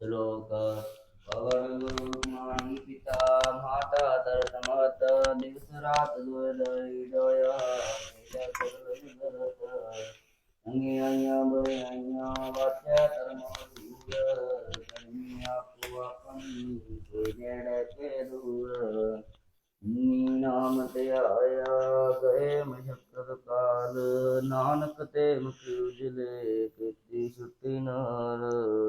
ਸ਼ਲੋਕ ਪਵਨ ਗੁਰੂ ਮਾਨੀ ਪਿਤਾ ਮਾਤਾ ਤਰਤ ਮਹਤ ਦਿਵਸ ਰਾਤ ਦੁਇ ਦਈ ਦੋਇਆ ਤੇਰਾ ਸਰਲ ਨਿਗਰਤ ਅੰਗੇ ਆਈਆਂ ਬਰੇ ਆਈਆਂ ਵਾਚਾ ਧਰਮ ਦੂਰ ਨਾਮ ਤੇ ਆਇਆ ਗਏ ਮਸ਼ਕਤ ਕਾਲ। ਨਾਨਕ ਤੇ ਮੁਖ ਉਜਲੇ ਕੀਤੀ ਛੁੱਟੀ ਨਾਲ।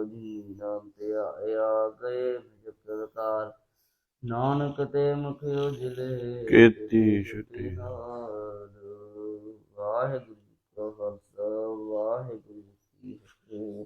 ਜੀ ਨਾਮ ਤੇ ਆਇਆ ਗਏ ਮਸ਼ਕਤ ਕਾਲ। ਨਾਨਕ ਤੇ ਮੁਖ ਉਜਲੇ ਕੀਤੀ ਛੁੱਟੀ ਨਾਲ। ਵਾਹਿਗੁਰੂ ਜੀ ਕਾ ਖਾਲਸਾ ਵਾਹਿਗੁਰੂ ਜੀ ਕੀ ਫਤਿਹ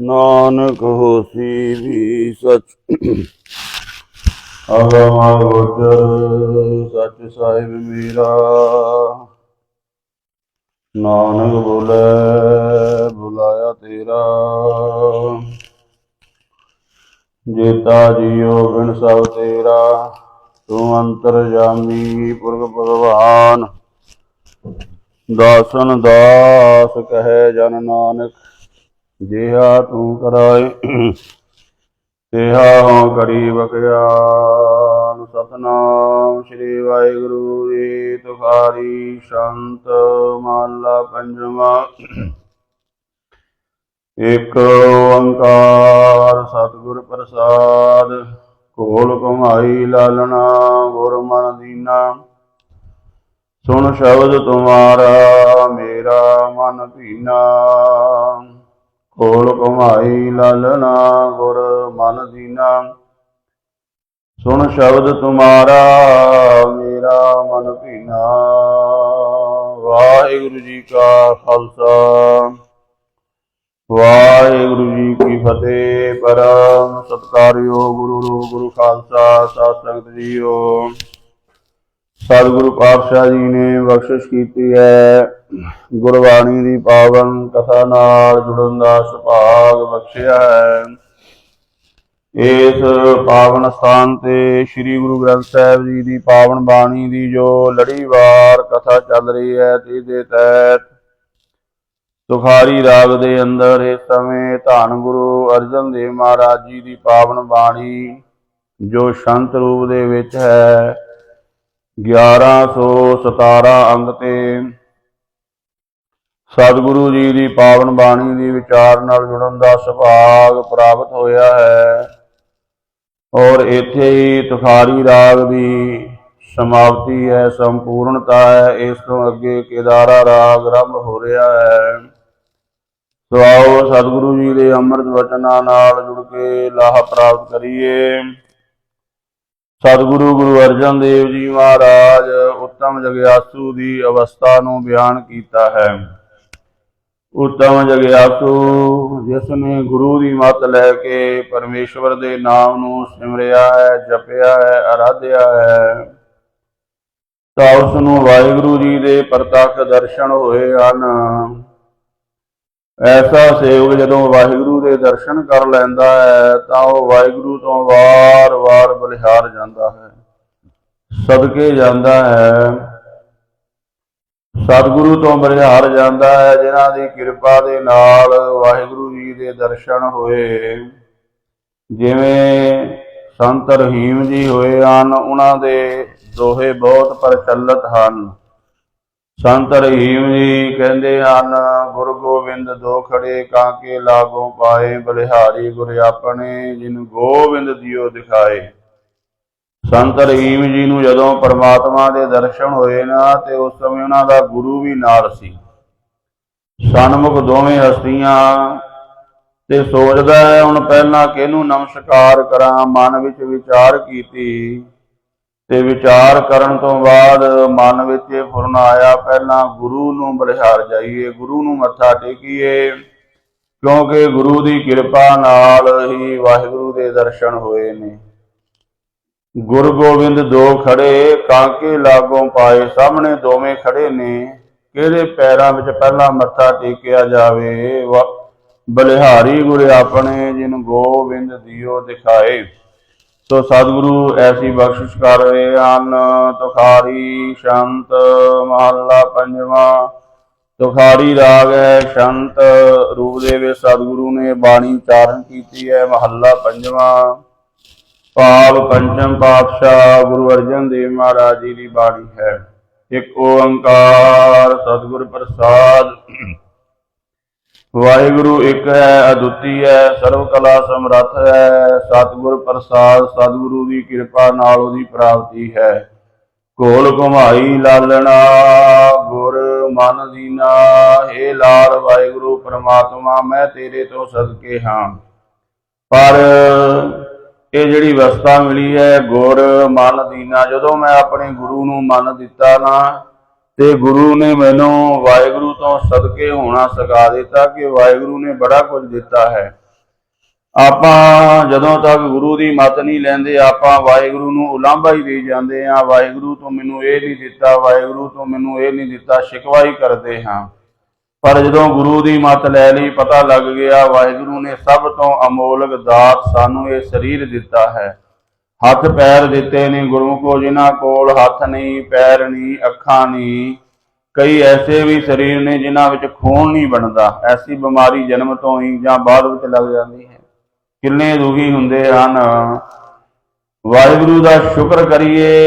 ਨਾਨਕ ਹੋਸੀ ਵੀ ਸਚ। ਅਗਮ ਗੋਚਰ ਸਚ ਸਾਹਿਬ ਮੀਰਾ। ਨਾਨਕ ਬੋਲੇ, ਬੁਲਾਇਆ ਤੇਰਾ। ਜੇਤਾ ਜੀਉ ਬਿਨ ਸਭ ਤੇਰਾ। ਤੂੰ ਅੰਤਰ ਪੁਰਖ ਭਗਵਾਨ। ਦਾਸਨ ਦਾਸ ਕਹੇ ਜਨ ਨਾਨਕ। ਜਿਹਾ ਤੂੰ ਕਰਾਏ, ਤਿਹਾ ਹਉ ਕਰੀ ਬਖਿਆਨ ਸਤਨਾਮ ਸ੍ਰੀ ਵਾਹਿਗੁਰੂ ਜੀ ਤੁਖਾਰੀ ਸ਼ੰਤ ਮਾਲਾ ਪੰਜਵਾ। ਇਕ ਓੰਕਾਰ ਸਤਿਗੁਰ ਪ੍ਰਸਾਦ, ਕੋਲ ਕਮਾਈ ਲਾਲਣਾ, ਗੁਰ ਮਨ ਦੀਨਾ। ਸੁਣ ਸ਼ਬਦ ਤੁਮਾਰਾ, ਮੇਰਾ ਮਨ ਭੀਨਾ ਕੋਲ ਕਮਾਈ ਲਾਲਣਾ ਗੁਰ ਮਨ ਦੀਨਾ। ਸੁਣ ਸ਼ਬਦ ਤੁਮਾਰਾ, ਮੇਰਾ ਮਨ ਭੀਨਾ। ਵਾਹਿਗੁਰੂ ਜੀ ਕਾ ਖਾਲਸਾ। ਵਾਹਿਗੁਰੂ ਜੀ ਕੀ ਫਤਿਹ, ਪਰਮ ਸਤਕਾਰਿਓ ਗੁਰੂ ਰੂਪ ਗੁਰੂ ਖਾਲਸਾ, ਸਾਧ ਸੰਗਤ ਜੀਓ। ਸਤਿਗੁਰੂ ਪਾਤਸ਼ਾਹ ਜੀ ਨੇ ਬਖਸ਼ਿਸ਼ ਕੀਤੀ ਹੈ। ਗੁਰਬਾਣੀ ਦੀ ਪਾਵਨ ਕਥਾ ਨਾਲ ਜੁੜਨ ਦਾ ਸੁਭਾਗ ਬਖਸ਼ਿਆ ਹੈ। ਇਸ ਪਾਵਨ ਸਥਾਨ ਤੇ ਸ੍ਰੀ ਗੁਰੂ ਗ੍ਰੰਥ ਸਾਹਿਬ ਜੀ ਦੀ ਪਾਵਨ ਬਾਣੀ ਦੀ ਜੋ ਲੜੀਵਾਰ ਕਥਾ ਚੱਲ ਰਹੀ ਹੈ ਤੇ ਦੇ ਤਹਿਤ ਸੁਖਾਰੀ ਰਾਗ ਦੇ ਅੰਦਰ ਇਸ ਸਮੇਂ ਧੰਨ ਗੁਰੂ ਅਰਜਨ ਦੇਵ ਮਹਾਰਾਜ ਜੀ ਦੀ ਪਾਵਨ ਬਾਣੀ ਜੋ ਸ਼ੰਤ ਰੂਪ ਦੇ ਵਿੱਚ ਹੈ 1117 ਅੰਗ ਤੇ ਸਤਿਗੁਰੂ ਜੀ ਦੀ ਪਾਵਨ ਬਾਣੀ ਦੀ ਵਿਚਾਰ ਨਾਲ ਜੁੜਨ ਦਾ ਸੁਭਾਗ ਪ੍ਰਾਪਤ ਹੋਇਆ ਹੈ। ਔਰ ਇੱਥੇ ਹੀ ਤੁਖਾਰੀ ਰਾਗ ਦੀ ਸਮਾਪਤੀ ਹੈ, ਸੰਪੂਰਨਤਾ ਹੈ। ਇਸ ਤੋਂ ਅੱਗੇ ਕੇਦਾਰਾ ਰਾਗ ਆਰੰਭ ਹੋ ਰਿਹਾ ਹੈ। ਸੋ ਆਓ ਸਤਿਗੁਰੂ ਜੀ ਦੇ ਅੰਮ੍ਰਿਤ ਵਚਨਾਂ ਨਾਲ ਜੁੜ ਕੇ ਲਾਹਾ ਪ੍ਰਾਪਤ ਕਰੀਏ। ਸਤਿਗੁਰੂ ਗੁਰੂ ਅਰਜਨ ਦੇਵ ਜੀ ਮਹਾਰਾਜ ਉੱਤਮ ਜਗਿਆਸੂ ਦੀ ਅਵਸਥਾ ਨੂੰ ਬਿਆਨ ਕੀਤਾ ਹੈ। ਉੱਤਮ ਜਗਿਆਸੂ ਜਿਸ ਨੇ ਗੁਰੂ ਦੀ ਮੱਤ ਲੈ ਕੇ ਪਰਮੇਸ਼ਵਰ ਦੇ ਨਾਮ ਨੂੰ ਸਿਮਰਿਆ ਹੈ, ਜਪਿਆ ਹੈ ਆਰਾਧਿਆ ਹੈ। ਤਾਂ ਉਸ ਨੂੰ ਵਾਹਿਗੁਰੂ ਜੀ ਦੇ ਪ੍ਰਤੱਖ ਦਰਸ਼ਨ ਹੋਏ ਹਨ। ਐਸਾ ਸੇਵਕ ਜਦੋਂ ਵਾਹਿਗੁਰੂ ਦੇ ਦਰਸ਼ਨ ਕਰ ਲੈਂਦਾ ਹੈ, ਤਾਂ ਉਹ ਵਾਹਿਗੁਰੂ ਤੋਂ ਵਾਰ-ਵਾਰ ਬਲਿਹਾਰ ਜਾਂਦਾ ਹੈ। ਸਦਕੇ ਜਾਂਦਾ ਹੈ। ਸਤਿਗੁਰੂ ਤੋਂ ਬਲਿਹਾਰ ਜਾਂਦਾ ਹੈ, ਜਿਨ੍ਹਾਂ ਦੀ ਕਿਰਪਾ ਦੇ ਨਾਲ ਵਾਹਿਗੁਰੂ ਜੀ ਦੇ ਦਰਸ਼ਨ ਹੋਏ। ਜਿਵੇਂ ਸੰਤ ਰਹੀਮ ਜੀ ਹੋਏ ਹਨ, ਉਹਨਾਂ ਦੇ ਦੋਹੇ ਬਹੁਤ ਪ੍ਰਚਲਿਤ ਹਨ। ਸੰਤ ਰਹੀਮ ਜੀ ਕਹਿੰਦੇ ਹਨ, ਗੁਰੂ ਗੋਬਿੰਦ ਦੋ ਖੜੇ ਕਾਂਕੇ ਲਾਗੋਂ ਪਾਏ, ਬਲਿਹਾਰੀ ਗੁਰ ਆਪਣੇ, ਜਿਨ ਗੋਬਿੰਦ ਦਿਓ ਦਿਖਾਏ। ਸੰਤ ਰਹੀਮ ਜੀ ਨੂੰ ਜਦੋਂ ਪਰਮਾਤਮਾ ਦੇ ਦਰਸ਼ਨ ਹੋਏ ਨਾ, ਤੇ ਉਸ ਸਮੇਂ ਉਹਨਾਂ ਦਾ ਗੁਰੂ ਵੀ ਨਾਲ ਸੀ। ਸਨਮੁਖ ਦੋਵੇਂ ਹਸਤੀਆਂ, ਤੇ ਸੋਚਦਾ ਹੈ ਹੁਣ ਪਹਿਲਾਂ ਕਿਹਨੂੰ ਨਮਸਕਾਰ ਕਰਾਂ, ਮਨ ਵਿੱਚ ਵਿਚਾਰ ਕੀਤੀ, ਤੇ ਵਿਚਾਰ ਕਰਨ ਤੋਂ ਬਾਅਦ ਮਨ ਵਿੱਚ ਇਹ ਫੁਰਨ ਆਇਆ, ਪਹਿਲਾਂ ਗੁਰੂ ਨੂੰ ਬਲਿਹਾਰ ਜਾਈਏ, ਗੁਰੂ ਨੂੰ ਮੱਥਾ ਟੇਕੀਏ, ਕਿਉਂਕਿ ਗੁਰੂ ਦੀ ਕਿਰਪਾ ਨਾਲ ਹੀ ਵਾਹਿਗੁਰੂ ਦੇ ਦਰਸ਼ਨ ਹੋਏ ਨੇ। ਗੁਰੂ ਗੋਬਿੰਦ ਦੋ ਖੜੇ ਕਾਂਕੇ ਲਾਗੋਂ ਪਾਏ, ਸਾਹਮਣੇ ਦੋਵੇਂ ਖੜੇ ਨੇ। ਕਿਹੜੇ ਪੈਰਾਂ ਵਿੱਚ ਪਹਿਲਾਂ ਮੱਥਾ ਟੇਕਿਆ ਜਾਵੇ? ਬਲਿਹਾਰੀ ਗੁਰ ਆਪਣੇ, ਜਿਨ ਗੋਬਿੰਦ ਦਿਓ ਦਿਖਾਏ। ਸੋ ਸਤਿਗੁਰੂ ਐਸੀ ਬਖਸ਼ਿਸ਼ ਕਰ ਰਹੇ ਹਨ। ਤੁਖਾਰੀ ਸ਼ੰਤ ਮਹੱਲਾ ਪੰਜਵਾਂ। ਤੁਖਾਰੀ ਰਾਗ ਹੈ ਸ਼ੰਤ, ਰੂਪ ਦੇ ਵਿੱਚ ਸਤਿਗੁਰੂ ਨੇ ਬਾਣੀ ਉਚਾਰਨ ਕੀਤੀ ਹੈ ਮਹੱਲਾ ਪੰਜਵਾਂ। ਭਾਵ ਪੰਚਮ ਪਾਤਸ਼ਾਹ ਗੁਰੂ ਅਰਜਨ ਦੇਵ ਮਹਾਰਾਜ ਜੀ ਦੀ ਬਾਣੀ ਹੈ। ਇੱਕ ਓੰਕਾਰ ਸਤਿਗੁਰ ਪ੍ਰਸਾਦ। ਵਾਹਿਗੁਰੂ ਇੱਕ ਹੈ, ਅਦੁੱਤੀ ਹੈ, ਸਰਵ ਕਲਾ ਸਮਰੱਥ ਹੈ, ਸਤਿਗੁਰ ਪ੍ਰਸਾਦ, ਸਤਿਗੁਰੂ ਦੀ ਕਿਰਪਾ ਨਾਲ ਉਹਦੀ ਪ੍ਰਾਪਤੀ ਹੈ। ਕੋਲ ਘੁਮਾਈ ਲਾਲਣਾ, ਗੁਰ ਮਨ ਦੀਨਾ ਏ ਲਾਲ ਵਾਹਿਗੁਰੂ, ਪ੍ਰਮਾਤਮਾ, ਮੈਂ ਤੇਰੇ ਤੋਂ ਸਦਕੇ ਹਾਂ। ਪਰ ਇਹ ਜਿਹੜੀ ਅਵਸਥਾ ਮਿਲੀ ਹੈ ਗੁਰ ਮਨ ਦੀਨਾ, ਜਦੋਂ ਮੈਂ ਆਪਣੇ ਗੁਰੂ ਨੂੰ ਮੰਨ ਦਿੱਤਾ ਨਾ, ਤੇ ਗੁਰੂ ਨੇ ਮੈਨੂੰ ਵਾਹਿਗੁਰੂ ਤੋਂ ਸਦਕੇ ਹੋਣਾ ਸਿਖਾ ਦਿੱਤਾ ਕਿ ਵਾਹਿਗੁਰੂ ਨੇ ਬੜਾ ਕੁਝ ਦਿੱਤਾ ਹੈ। ਆਪਾਂ ਜਦੋਂ ਤੱਕ ਗੁਰੂ ਦੀ ਮਤ ਨਹੀਂ ਲੈਂਦੇ, ਆਪਾਂ ਵਾਹਿਗੁਰੂ ਨੂੰ ਉਲਾਂਭਾ ਹੀ ਦੇ ਜਾਂਦੇ ਆ ਵਾਹਿਗੁਰੂ ਤੋਂ ਮੈਨੂੰ ਇਹ ਨਹੀਂ ਦਿੱਤਾ, ਵਾਹਿਗੁਰੂ ਤੋਂ ਮੈਨੂੰ ਇਹ ਨਹੀਂ ਦਿੱਤਾ, ਸ਼ਿਕਵਾ ਹੀ ਕਰਦੇ ਹਾਂ। ਪਰ ਜਦੋਂ ਗੁਰੂ ਦੀ ਮੱਤ ਲੈ ਲਈ, ਪਤਾ ਲੱਗ ਗਿਆ ਵਾਹਿਗੁਰੂ ਨੇ ਸਭ ਤੋਂ ਅਮੋਲਕ ਦਾਤ ਸਾਨੂੰ ਇਹ ਸਰੀਰ ਦਿੱਤਾ ਹੈ। ਹੱਥ ਪੈਰ ਦਿੱਤੇ ਨੇ ਗੁਰਮੁਖੋ, ਜਿਨ੍ਹਾਂ ਕੋਲ ਹੱਥ ਨਹੀਂ, ਪੈਰ ਨਹੀਂ, ਅੱਖਾਂ ਨਹੀਂ, ਕਈ ਐਸੇ ਵੀ ਸਰੀਰ ਨੇ ਜਿਨ੍ਹਾਂ ਵਿੱਚ ਖੂਨ ਨਹੀਂ ਬਣਦਾ। ਐਸੀ ਬਿਮਾਰੀ ਜਨਮ ਤੋਂ ਹੀ ਜਾਂ ਬਾਅਦ ਵਿੱਚ ਲੱਗ ਜਾਂਦੀ ਹੈ। ਕਿੰਨੇ ਦੁਖੀ ਹੁੰਦੇ ਹਨ। ਵਾਹਿਗੁਰੂ ਦਾ ਸ਼ੁਕਰ ਕਰੀਏ,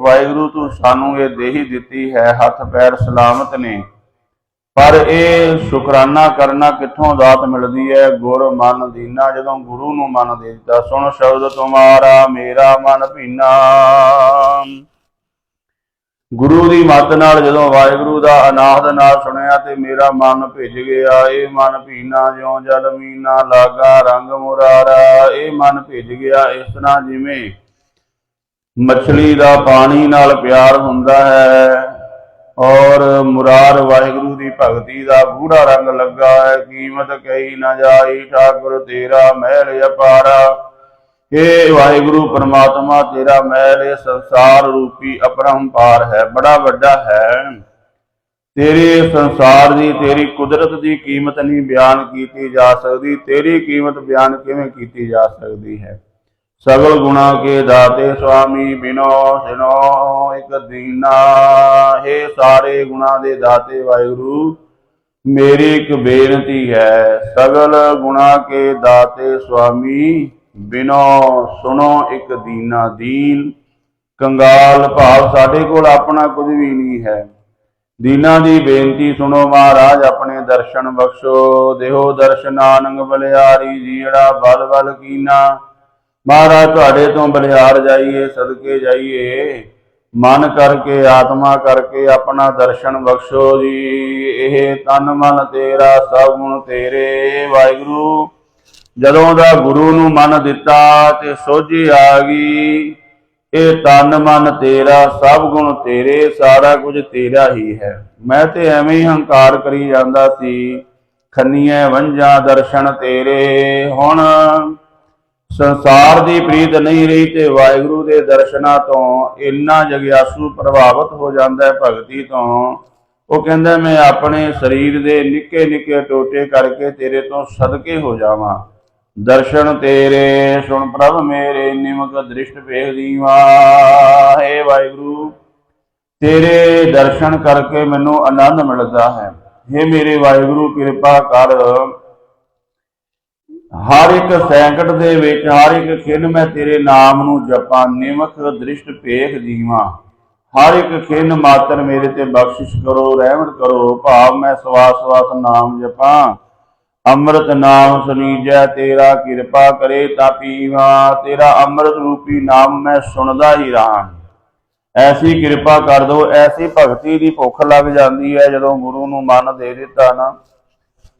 ਵਾਹਿਗੁਰੂ ਤੂੰ ਸਾਨੂੰ ਇਹ ਦੇਹੀ ਦਿੱਤੀ ਹੈ। ਹੱਥ ਪੈਰ ਸਲਾਮਤ ਨੇ। ਪਰ ਇਹ ਸ਼ੁਕਰਾਨਾ ਕਰਨਾ ਕਿੱਥੋਂ ਦਾਤ ਮਿਲਦੀ ਹੈ? ਗੁਰ ਮਨ ਦੀਨਾ, ਜਦੋਂ ਗੁਰੂ ਨੂੰ ਮਨ ਦੇ ਦਿੱਤਾ ਸੁਣ ਸ਼ਬਦ ਤੁਮਾਰਾ, ਮੇਰਾ ਮਨ ਭੀਨਾ। ਗੁਰੂ ਦੀ ਮੱਤ ਨਾਲ ਜਦੋਂ ਵਾਹਿਗੁਰੂ ਦਾ ਅਨਾਹਦ ਨਾਲ ਸੁਣਿਆ ਤੇ ਮੇਰਾ ਮਨ ਭਿੱਜ ਗਿਆ, ਇਹ ਮਨ ਭੀਨਾ, ਜਿਉ ਜਲ ਮੀਨਾ, ਲਾਗਾ ਰੰਗ ਮੁਰਾਰਾ, ਇਹ ਮਨ ਭਿੱਜ ਗਿਆ। ਇਸ ਤਰ੍ਹਾਂ ਜਿਵੇਂ ਮੱਛਲੀ ਦਾ ਪਾਣੀ ਨਾਲ ਪਿਆਰ ਹੁੰਦਾ ਹੈ ਔਰ ਮੁਰਾਰ ਵਾਹਿਗੁਰੂ ਦੀ ਭਗਤੀ ਦਾ ਗੂੜਾ ਰੰਗ ਲੱਗਾ ਹੈ। ਕੀਮਤ ਕਹੀ ਨਾ ਜਾਈ, ਠਾਕੁਰ ਤੇਰਾ ਮਹਿਲ ਅਪਾਰਾ। ਏ ਵਾਹਿਗੁਰੂ ਪਰਮਾਤਮਾ, ਤੇਰਾ ਮਹਿਲ ਇਹ ਸੰਸਾਰ ਰੂਪੀ ਅਪਰੰਪਾਰ ਹੈ, ਬੜਾ ਵੱਡਾ ਹੈ। ਤੇਰੇ ਸੰਸਾਰ ਦੀ, ਤੇਰੀ ਕੁਦਰਤ ਦੀ ਕੀਮਤ ਨਹੀਂ ਬਿਆਨ ਕੀਤੀ ਜਾ ਸਕਦੀ। ਤੇਰੀ ਕੀਮਤ ਬਿਆਨ ਕਿਵੇਂ ਕੀਤੀ ਜਾ ਸਕਦੀ ਹੈ? ਸਗਲ ਗੁਣਾ ਕੇ ਦਾਤੇ ਸੁਆਮੀ ਬਿਨੋ ਸਿਨੋ, ਇਕ ਦੀਨਾ। ਹੈ ਸਾਰੇ ਗੁਣਾ ਦੇ ਦਾਤੇ ਵਾਹਿਗੁਰੂ, ਮੇਰੀ ਇੱਕ ਬੇਨਤੀ ਹੈ, ਸਗਲ ਗੁਣਾ ਕੇ ਦਾਤੇ ਸੁਆਮੀ ਬਿਨੋ ਸੁਣੋ ਇੱਕ ਦੀਨਾ ਦੀਨ। ਕੰਗਾਲ ਭਾਵ ਸਾਡੇ ਕੋਲ ਆਪਣਾ ਕੁਝ ਵੀ ਨਹੀਂ ਹੈ। ਦੀਨਾ ਦੀ ਬੇਨਤੀ ਸੁਣੋ ਮਹਾਰਾਜ, ਆਪਣੇ ਦਰਸ਼ਨ ਬਖਸ਼ੋ। ਦੇਹੋ ਦਰਸ਼ਨਾਨੰਗ ਬਲਿਆਰੀ, ਜੀੜਾ ਬਲ ਬਲ ਕੀਨਾ। ਮਹਾਰਾਜ, ਤੁਹਾਡੇ ਤੋਂ ਬਲਿਹਾਰ ਜਾਈਏ, ਸਦਕੇ ਜਾਈਏ। ਮਨ ਕਰਕੇ, ਆਤਮਾ ਕਰਕੇ ਆਪਣਾ ਦਰਸ਼ਨ ਬਖਸ਼ੋ ਜੀ। ਇਹ ਤਨ ਮਨ ਤੇਰਾ, ਸਭ ਗੁਣ ਤੇਰੇ। ਵਾਹਿਗੁਰੂ, ਜਦੋਂ ਦਾ ਗੁਰੂ ਨੂੰ ਮਨ ਦਿੱਤਾ ਤੇ ਸੋਝੀ ਆ ਗਈ। ਇਹ ਤਨ ਮਨ ਤੇਰਾ, ਸਭ ਗੁਣ ਤੇਰੇ, ਸਾਰਾ ਕੁਝ ਤੇਰਾ ਹੀ ਹੈ। ਮੈਂ ਤੇ ਐਵੇਂ ਹੀ ਹੰਕਾਰ ਕਰੀ ਜਾਂਦਾ ਸੀ। ਖੰਨੀਆਂ ਵੰਝਾਂ ਦਰਸ਼ਨ ਤੇਰੇ। ਹੁਣ ਸੰਸਾਰ ਦੀ ਪ੍ਰੀਤ ਨਹੀਂ ਰਹੀ ਤੇ ਵਾਹਿਗੁਰੂ ਦੇ ਦਰਸ਼ਨਾਂ ਤੋਂ ਇੰਨਾ ਜਗਿਆਸੂ ਪ੍ਰਭਾਵਿਤ ਹੋ ਜਾਂਦਾ ਹੈ ਭਗਤੀ ਤੋਂ। ਉਹ ਕਹਿੰਦਾ, ਮੈਂ ਆਪਣੇ ਸਰੀਰ ਦੇ ਨਿੱਕੇ ਨਿੱਕੇ ਟੋਟੇ ਕਰਕੇ ਤੇਰੇ ਤੋਂ ਸਦਕੇ ਹੋ ਜਾਵਾਂ। ਦਰਸ਼ਨ ਤੇਰੇ, ਸੁਣ ਪ੍ਰਭ ਮੇਰੇ, ਨਿਮਕ ਦ੍ਰਿਸ਼ਟ ਵੇਖ ਦੀਵਾ ਹੈ ਵਾਹਿਗੁਰੂ, ਤੇਰੇ ਦਰਸ਼ਨ ਕਰਕੇ ਮੈਨੂੰ ਆਨੰਦ ਮਿਲਦਾ ਹੈ। हे ਮੇਰੇ ਵਾਹਿਗੁਰੂ, ਕਿਰਪਾ ਕਰ ਹਰ ਇੱਕ ਸੈਂਕਟ ਦੇ ਵਿੱਚ, ਹਰ ਇੱਕ ਖਿੰਨ ਮੈਂ ਤੇਰੇ ਨਾਮ ਨੂੰ ਜਪਾਂ ਨਿਮਕ ਦ੍ਰਿਸ਼ਟ ਭੇਖ ਦੀਵਾਂ ਹਰ ਇੱਕ ਖਿੰਨ ਮਾਤਰ ਮੇਰੇ ਤੇ ਬਖਸ਼ਿਸ਼ ਕਰੋ, ਰਹਿਮਤ ਕਰੋ। ਭਾਵ ਮੈਂ ਸਵਾਸ ਸਵਾਸ ਨਾਮ ਜਪਾਂ। ਅੰਮ੍ਰਿਤ ਨਾਮ ਸੁਨੀਜੈ, ਤੇਰਾ ਕਿਰਪਾ ਕਰੇ ਤਾ ਪੀਵਾ। ਤੇਰਾ ਅੰਮ੍ਰਿਤ ਰੂਪੀ ਨਾਮ ਮੈਂ ਸੁਣਦਾ ਹੀ ਰਹਾ। ਐਸੀ ਕਿਰਪਾ ਕਰ ਦੋ, ਐਸੀ ਭਗਤੀ ਦੀ ਭੁੱਖ ਲੱਗ ਜਾਂਦੀ ਹੈ ਜਦੋਂ ਗੁਰੂ ਨੂੰ ਮਨ ਦੇ ਦਿੱਤਾ ਨਾ।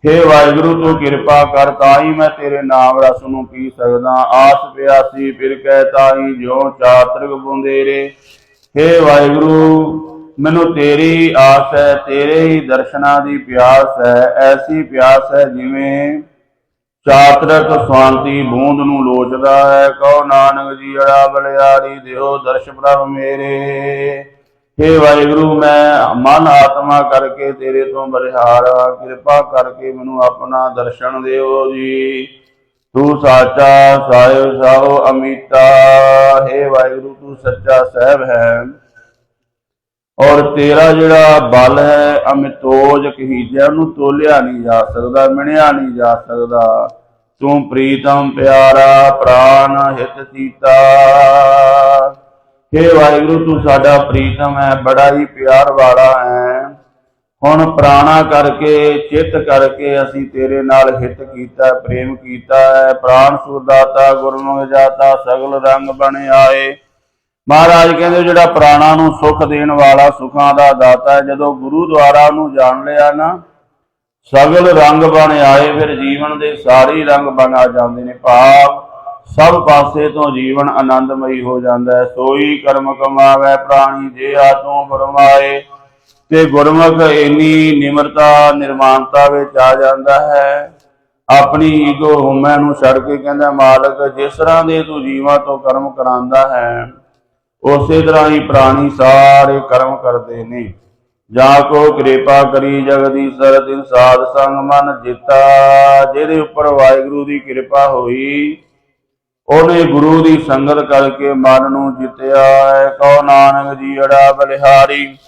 ਹੇ ਵਾਹਿਗੁਰੂ, ਤੂੰ ਕਿਰਪਾ ਕਰ ਤਾਂ ਮੈਂ ਤੇਰੇ ਨਾਮ ਰਸ ਨੂੰ ਪੀ ਸਕਦਾ। ਆਸ ਪਿਆਸੀ ਫਿਰ ਕਹਿ ਤਾਈ ਜਿਉ ਚਾਤ੍ਰਿਕ ਬੁੰਦੇਰੇ। ਹੇ ਵਾਹਿਗੁਰੂ, ਮੈਨੂੰ ਤੇਰੀ ਆਸ ਹੈ, ਤੇਰੇ ਹੀ ਦਰਸ਼ਨਾਂ ਦੀ ਪਿਆਸ ਹੈ, ਐਸੀ ਪਿਆਸ ਹੈ ਜਿਵੇਂ ਚਾਤਰਕ ਸ਼ਾਂਤੀ ਬੂੰਦ ਨੂੰ ਲੋਚਦਾ ਹੈ। ਕਹੋ ਨਾਨਕ ਜੀ ਅੜਾ ਬਲਿਆਰੀ ਦਿਓ ਦਰਸ਼ ਪ੍ਰਭ ਮੇਰੇ। ਹੇ ਵਾਹਿਗੁਰੂ, ਮੈਂ ਮਨ ਆਤਮਾ ਕਰਕੇ ਤੇਰੇ ਤੋਂ ਬਲਿਹਾਰ ਕਿਰਪਾ ਕਰਕੇ ਮੈਨੂੰ ਆਪਣਾ ਦਰਸ਼ਨ ਦਿਓ ਜੀ। ਤੂੰ ਸਾਚਾ ਸਾਹਿਬ ਸਾਹੋ ਅਮੀਤਾ। ਹੇ ਵਾਹਿਗੁਰੂ, ਤੂੰ ਸੱਚਾ ਸਾਹਿਬ ਹੈ। ਔਰ ਤੇਰਾ ਜਿਹੜਾ ਬਲ ਹੈ, ਅਮਿਤੋਜ ਕਹੀਜਿਆ ਉਹਨੂੰ ਤੋਲਿਆ ਨਹੀਂ ਜਾ ਸਕਦਾ, ਮਿਣਿਆ ਨਹੀਂ ਜਾ ਸਕਦਾ। ਤੂੰ ਪ੍ਰੀਤਮ ਪਿਆਰਾ, ਪ੍ਰਾਨ ਹਿਤ ਸੀਤਾ। ਹੇ ਵਾਹਿਗੁਰੂ, ਤੂੰ ਸਾਡਾ ਪ੍ਰੀਤਮ ਹੈ, ਬੜਾ ਹੀ ਪਿਆਰ ਵਾਲਾ ਹੈ। ਹੁਣ ਪ੍ਰਾਣਾ ਕਰਕੇ, ਚਿੱਤ ਕਰਕੇ ਅਸੀਂ ਤੇਰੇ ਨਾਲ ਹਿੱਤ ਕੀਤਾ, ਪ੍ਰੇਮ ਕੀਤਾ ਹੈ। ਪ੍ਰਾਣ ਸੁਦਾਤਾ ਗੁਰਮੁਖ ਜਾਤਾ, ਸਗਲ ਰੰਗ ਬਣ ਆਏ ਮਹਾਰਾਜ ਕਹਿੰਦੇ, ਜਿਹੜਾ ਪ੍ਰਾਣਾ ਨੂੰ ਸੁਖ ਦੇਣ ਵਾਲਾ ਸੁਖਾਂ ਦਾ ਦਾਤਾ ਹੈ, ਜਦੋਂ ਗੁਰੂ ਦੁਆਰਾ ਉਹਨੂੰ ਜਾਣ ਲਿਆ ਨਾ, ਸਗਲ ਰੰਗ ਬਣ ਆਏ ਫਿਰ ਜੀਵਨ ਦੇ ਸਾਰੇ ਰੰਗ ਬਣ ਆ ਜਾਂਦੇ ਨੇ। ਭਾਵ ਸਭ ਪਾਸੇ ਤੋਂ ਜੀਵਨ ਆਨੰਦਮਈ ਹੋ ਜਾਂਦਾ ਹੈ। ਸੋਈ ਕਰਮ ਕਮਾਵੇ, ਪ੍ਰਾਣੀ ਜੇ ਆ ਫਰਮਾਏ ਤੇ ਗੁਰਮੁਖ ਇੰਨੀ ਨਿਮਰਤਾ, ਨਿਰਮਾਨਤਾ ਵਿੱਚ ਆ ਜਾਂਦਾ ਹੈ। ਆਪਣੀ ਈਗੋ ਹਉਮੈ ਨੂੰ ਛੱਡ ਕੇ ਕਹਿੰਦਾ, ਮਾਲਕ, ਜਿਸ ਤਰ੍ਹਾਂ ਦੇ ਤੂੰ ਜੀਵਾਂ ਤੋਂ ਕਰਮ ਕਰਾਂਦਾ ਹੈ, ਉਸੇ ਤਰ੍ਹਾਂ ਹੀ ਪ੍ਰਾਣੀ ਸਾਰੇ ਕਰਮ ਕਰਦੇ ਨੇ। ਜਾਂ ਕੋ ਕਿਰਪਾ ਕਰੀ ਜਗਦੀਸ਼ਰ ਦਿਨ ਸਾਧ ਸੰਗ ਮਨ ਜਿਤਾ, ਜਿਹਦੇ ਉੱਪਰ ਵਾਹਿਗੁਰੂ ਦੀ ਕਿਰਪਾ ਹੋਈ। ਉਹਨੇ ਗੁਰੂ ਦੀ ਸੰਗਤ ਕਰਕੇ ਮਨ ਨੂੰ ਜਿੱਤਿਆ ਹੈ। ਕਹੋ ਨਾਨਕ ਜੀ ਅੜਾ ਬਲਿਹਾਰੀ,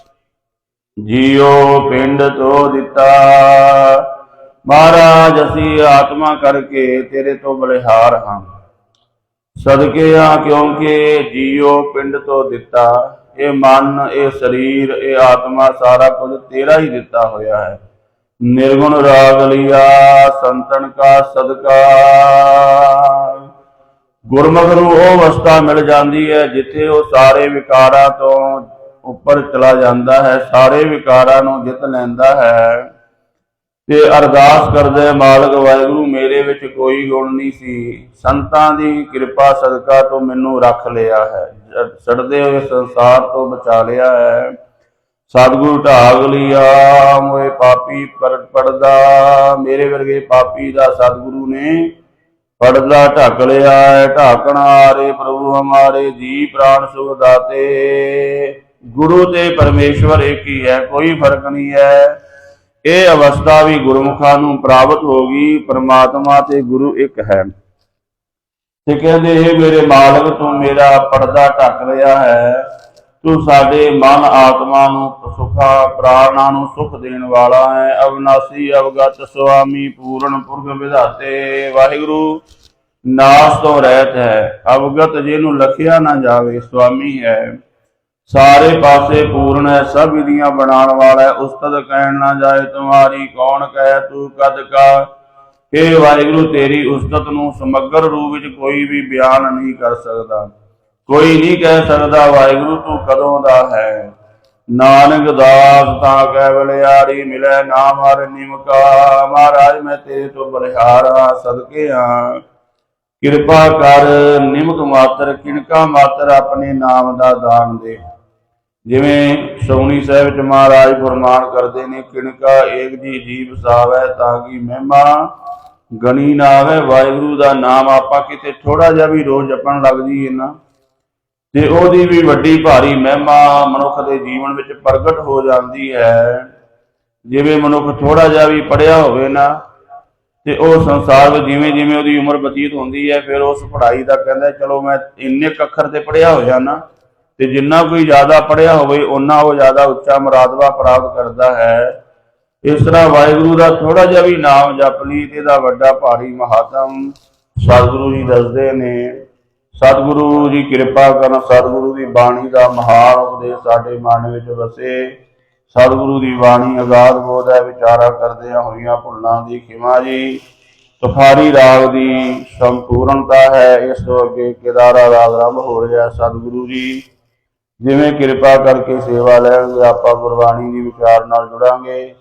ਜੀਓ ਪਿੰਡ ਤੋਂ ਦਿੱਤਾ। ਮਹਾਰਾਜ, ਅਸੀਂ ਆਤਮਾ ਕਰਕੇ ਤੇਰੇ ਤੋਂ ਬਲਿਹਾਰ ਹਾਂ। ਸਦਕੇ ਆ ਕਿਉਂਕਿ ਜੀਓ ਪਿੰਡ ਤੋਂ ਦਿੱਤਾ। ਇਹ ਮਨ, ਇਹ ਸਰੀਰ, ਇਹ ਆਤਮਾ ਸਾਰਾ ਕੁਝ ਤੇਰਾ ਹੀ ਦਿੱਤਾ ਹੋਇਆ ਹੈ। ਨਿਰਗੁਣ ਰਾਗ ਲਿਆ, ਸੰਤਨ ਕਾ ਸਦਕਾ। ਗੁਰਮੁਖ ਨੂੰ ਉਹ ਅਵਸਥਾ ਮਿਲ ਜਾਂਦੀ ਹੈ ਜਿੱਥੇ ਉਹ ਸਾਰੇ ਵਿਕਾਰਾਂ ਤੋਂ ਉੱਪਰ ਚਲਾ ਜਾਂਦਾ ਹੈ, ਸਾਰੇ ਵਿਕਾਰਾਂ ਨੂੰ ਜਿੱਤ ਲੈਂਦਾ ਹੈ। ਤੇ ਅਰਦਾਸ ਕਰਦੇ ਮਾਲਕ ਵਾਹਿਗੁਰੂ, ਮੇਰੇ ਵਿੱਚ ਕੋਈ ਗੁਣ ਨਹੀਂ ਸੀ। ਸੰਤਾਂ ਦੀ ਕਿਰਪਾ ਸਦਕਾ ਤੋਂ ਮੈਨੂੰ ਰੱਖ ਲਿਆ ਹੈ। ਜ- ਹੋਏ ਸੰਸਾਰ ਤੋਂ ਬਚਾ ਲਿਆ ਹੈ। ਸਤਿਗੁਰੂ ਢਾਗ ਲਿਆ, ਮੋਏ ਪਾਪੀ ਪਰ ਪੜਦਾ। ਮੇਰੇ ਵਰਗੇ ਪਾਪੀ ਦਾ ਸਤਿਗੁਰੂ ਨੇ ਪੜਦਾ ਢੱਕ ਲਿਆ ਹੈ, ਢਾਕਣ ਆਰੇ ਪ੍ਰਭੂ ਹਮਾਰੇ, ਜੀ ਪ੍ਰਾਣ ਸੁਖ ਦਾਤੇ। ਗੁਰੂ ਤੇ ਪਰਮੇਸ਼ਵਰ ਇੱਕ ਹੀ ਹੈ, ਕੋਈ ਫ਼ਰਕ ਨਹੀਂ ਹੈ। ਇਹ ਅਵਸਥਾ ਵੀ ਗੁਰਮੁਖਾਂ ਨੂੰ ਪ੍ਰਾਪਤ ਹੋ ਗਈ, ਪਰਮਾਤਮਾ ਤੇ ਗੁਰੂ ਇੱਕ ਹੈ। ਤੇ ਕਹਿੰਦੇ ਇਹ ਮੇਰੇ ਮਾਲਕ, ਤੋਂ ਮੇਰਾ ਪਰਦਾ ਢੱਕ ਲਿਆ ਹੈ। ਤੂੰ ਸਾਡੇ ਮਨ ਆਤਮਾ ਨੂੰ ਸੁਖਾ ਪ੍ਰਾਣਾ ਨੂੰ ਸੁਖ ਦੇਣ ਵਾਲਾ ਹੈ। ਅਵਨਾਸੀ ਅਵਗਤ ਸੁਆਮੀ ਪੂਰਨ ਪੁਰਖ ਵਿਧਾਤੇ, ਵਾਹਿਗੁਰੂ, ਨਾਸ ਤੋਂ ਰਹਿਤ ਹੈ। ਅਵਗਤ ਜਿਹਨੂੰ ਲਖਿਆ ਨਾ ਜਾਵੇ, ਸੁਆਮੀ ਹੈ। ਸਾਰੇ ਪਾਸੇ ਪੂਰਨ ਹੈ, ਸਭ ਵਿਧੀਆਂ ਬਣਾਉਣ ਵਾਲਾ ਹੈ। ਉਸਤਤ ਕਹਿਣ ਨਾ ਜਾਏ ਤੁਮਾਰੀ ਕੌਣ ਕਹਿ, ਤੂੰ ਕਦ ਕਾ? हे ਵਾਹਿਗੁਰੂ, ਤੇਰੀ ਉਸਤਤ ਨੂੰ ਸਮਗਰ ਰੂਪ ਵਿੱਚ ਕੋਈ ਵੀ ਬਿਆਨ ਨਹੀਂ ਕਰ ਸਕਦਾ। ਕੋਈ ਨਹੀਂ ਕਹਿ ਸਕਦਾ ਵਾਹਿਗੁਰੂ ਤੂੰ ਕਦੋਂ ਦਾ ਹੈ। ਨਾਨਕ ਦਾਸ ਤਾਂ ਕਹਿ ਬਲਿਆਰੀ ਮਿਲੇ ਨਾਮ ਹਰ ਨਿਮਕਾ। ਮਹਾਰਾਜ ਮੈਂ ਤੇਰੇ ਤੋਂ ਬਲਿਹਾਰਾ ਸਦਕੇ ਹਾਂ ਕਿਰਪਾ ਕਰ ਨਿਮਕ ਮਾਤਰ, ਕਿਣਕਾ ਮਾਤਰ ਆਪਣੇ ਨਾਮ ਦਾ ਦਾਨ ਦੇ। ਜਿਵੇਂ ਸੋਣੀ ਸਾਹਿਬ ਵਿੱਚ ਮਹਾਰਾਜ ਫਰਮਾਨ ਕਰਦੇ ਨੇ, ਕਿਣਕਾ ਏਕ ਜੀ ਜੀਵ ਸਾਵੈ ਤਾਂ ਕਿ ਮਹਿਮਾ। ਗਣੀ ਨਾ ਆਵੇ ਵਾਹਿਗੁਰੂ ਦਾ ਨਾਮ ਆਪਾਂ ਕਿਤੇ ਥੋੜਾ ਜਿਹਾ ਵੀ ਰੋਜ਼ ਜਪਣ ਲੱਗ ਜਾਈਏ ਨਾ। ਤੇ ਉਹਦੀ ਵੀ ਵੱਡੀ ਭਾਰੀ ਮਹਿਮਾ ਮਨੁੱਖ ਦੇ ਜੀਵਨ ਵਿੱਚ ਪ੍ਰਗਟ ਹੋ ਜਾਂਦੀ ਹੈ। ਜਿਵੇਂ ਮਨੁੱਖ ਥੋੜਾ ਜਿਹਾ ਵੀ ਪੜਿਆ ਹੋਵੇ ਨਾ, ਤੇ ਉਹ ਸੰਸਾਰ ਵਿੱਚ ਜਿਵੇਂ ਜਿਵੇਂ ਉਹਦੀ ਉਮਰ ਬਤੀਤ ਹੁੰਦੀ ਹੈ, ਫਿਰ ਉਸ ਪੜ੍ਹਾਈ ਦਾ ਕਹਿੰਦਾ, ਚਲੋ ਮੈਂ ਇੰਨੇ ਕੁ ਅੱਖਰ ਤੇ ਪੜਿਆ ਹੋ ਜਾਣਾ ਤੇ ਜਿੰਨਾ ਕੋਈ ਜ਼ਿਆਦਾ ਪੜਿਆ ਹੋਵੇ ਉਹਨਾਂ ਉਹ ਜ਼ਿਆਦਾ ਉੱਚਾ ਮਰਾਦਵਾ ਪ੍ਰਾਪਤ ਕਰਦਾ ਹੈ। ਇਸ ਤਰ੍ਹਾਂ ਵਾਹਿਗੁਰੂ ਦਾ ਥੋੜਾ ਜਿਹਾ ਵੀ ਨਾਮ ਜਪ ਲਈ ਤੇ ਇਹਦਾ ਵੱਡਾ ਭਾਰੀ ਮਹਾਤਮ ਸਤਿਗੁਰੂ ਜੀ ਦੱਸਦੇ ਨੇ ਸਤਿਗੁਰੂ ਜੀ ਕਿਰਪਾ ਕਰਨ, ਸਤਿਗੁਰੂ ਦੀ ਬਾਣੀ ਦਾ ਮਹਾਨ ਉਪਦੇਸ਼ ਸਾਡੇ ਮਨ ਵਿੱਚ ਵਸੇ। ਸਤਿਗੁਰੂ ਦੀ ਬਾਣੀ ਆਜ਼ਾਦ ਬੋਧ ਹੈ, ਵਿਚਾਰਾ ਕਰਦਿਆਂ ਹੋਈਆਂ ਭੁੱਲਾਂ ਦੀ ਖਿਮਾ ਜੀ। ਤੁਖਾਰੀ ਰਾਗ ਦੀ ਸੰਪੂਰਨਤਾ ਹੈ, ਇਸ ਤੋਂ ਅੱਗੇ ਕੇਦਾਰਾ ਰਾਗ ਆਰੰਭ ਹੋ ਰਿਹਾ ਸਤਿਗੁਰੂ ਜੀ। ਜਿਵੇਂ ਕਿਰਪਾ ਕਰਕੇ ਸੇਵਾ ਲੈਣਗੇ, ਆਪਾਂ ਗੁਰਬਾਣੀ ਦੀ ਵਿਚਾਰ ਨਾਲ ਜੁੜਾਂਗੇ।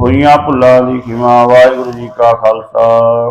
ਹੋਈਆਂ ਭੁੱਲਾਂ ਦੀ ਖਿਮਾ, ਵਾਹਿਗੁਰੂ ਜੀ ਕਾ ਖਾਲਸਾ।